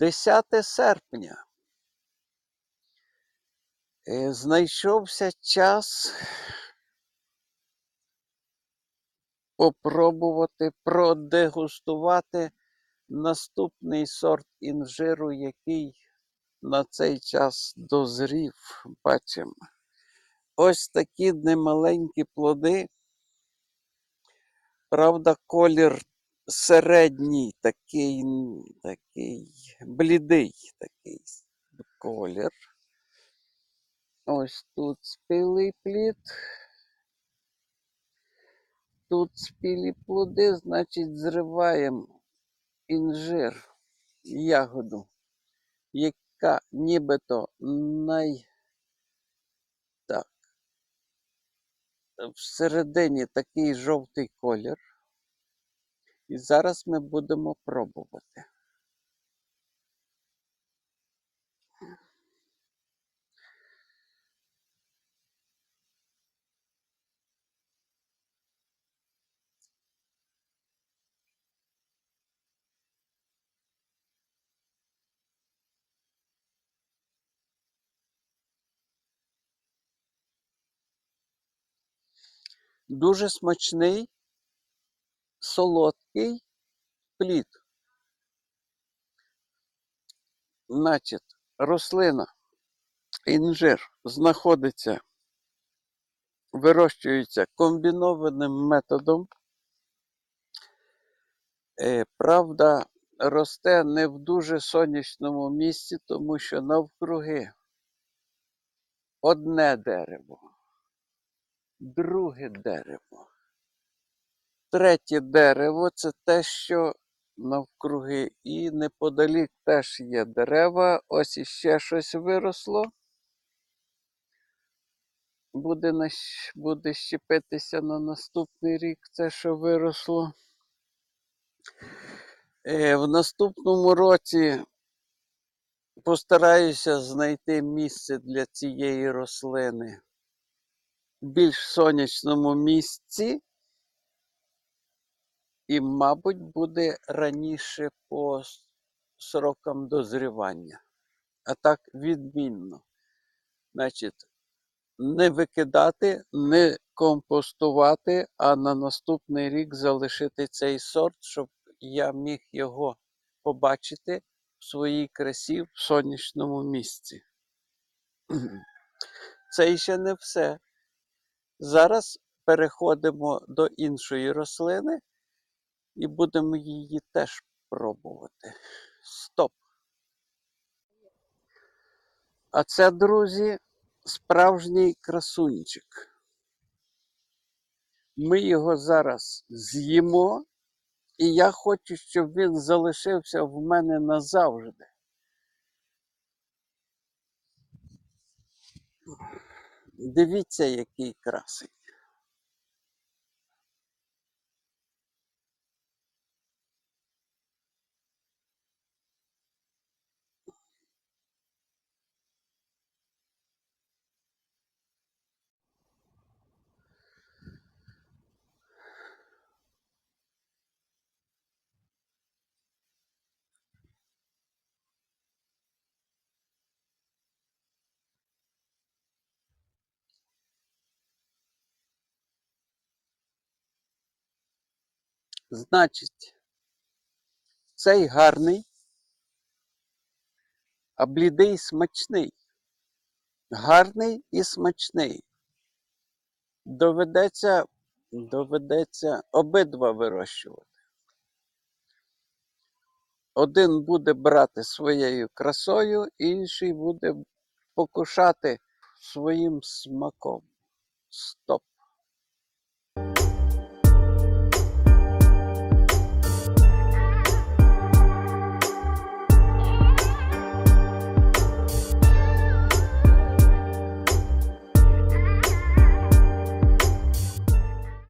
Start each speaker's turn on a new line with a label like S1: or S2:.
S1: 10 серпня. Е, Знайшовся час попробувати продегустувати наступний сорт інжиру, який на цей час дозрів. Бачимо. Ось такі немаленькі плоди. Правда, колір середній, такий, такий блідий такий колір. Ось тут спілий плід. Тут спілі плоди, значить, зриваємо інжир, ягоду, яка нібито най. Так. Всередині такий жовтий колір. І зараз ми будемо пробувати. Дуже смачний, солодкий плід. Значить, рослина, інжир знаходиться, вирощується комбінованим методом. Е, Правда, росте не в дуже сонячному місці, тому що навкруги одне дерево, друге дерево, третє дерево це те, що навкруги, і неподалік теж є дерева. Ось іще щось виросло. Буде, нащ- буде щепитися на наступний рік це, що виросло. Е, в наступному році постараюся знайти місце для цієї рослини більш сонячному місці. І, мабуть, буде раніше по срокам дозрівання. А так відмінно. Значить, не викидати, не компостувати, а на наступний рік залишити цей сорт, щоб я міг його побачити в своїй красі в сонячному місці. Це ще не все. Зараз переходимо до іншої рослини і будемо її теж пробувати. Стоп. А це, друзі, справжній красунчик. Ми його зараз з'їмо, і я хочу, щоб він залишився в мене назавжди. Дивіться, який красень. Значить, цей гарний, а блідий смачний. Гарний і смачний. Доведеться, доведеться обидва вирощувати. Один буде брати своєю красою, інший буде покушати своїм смаком. Стоп.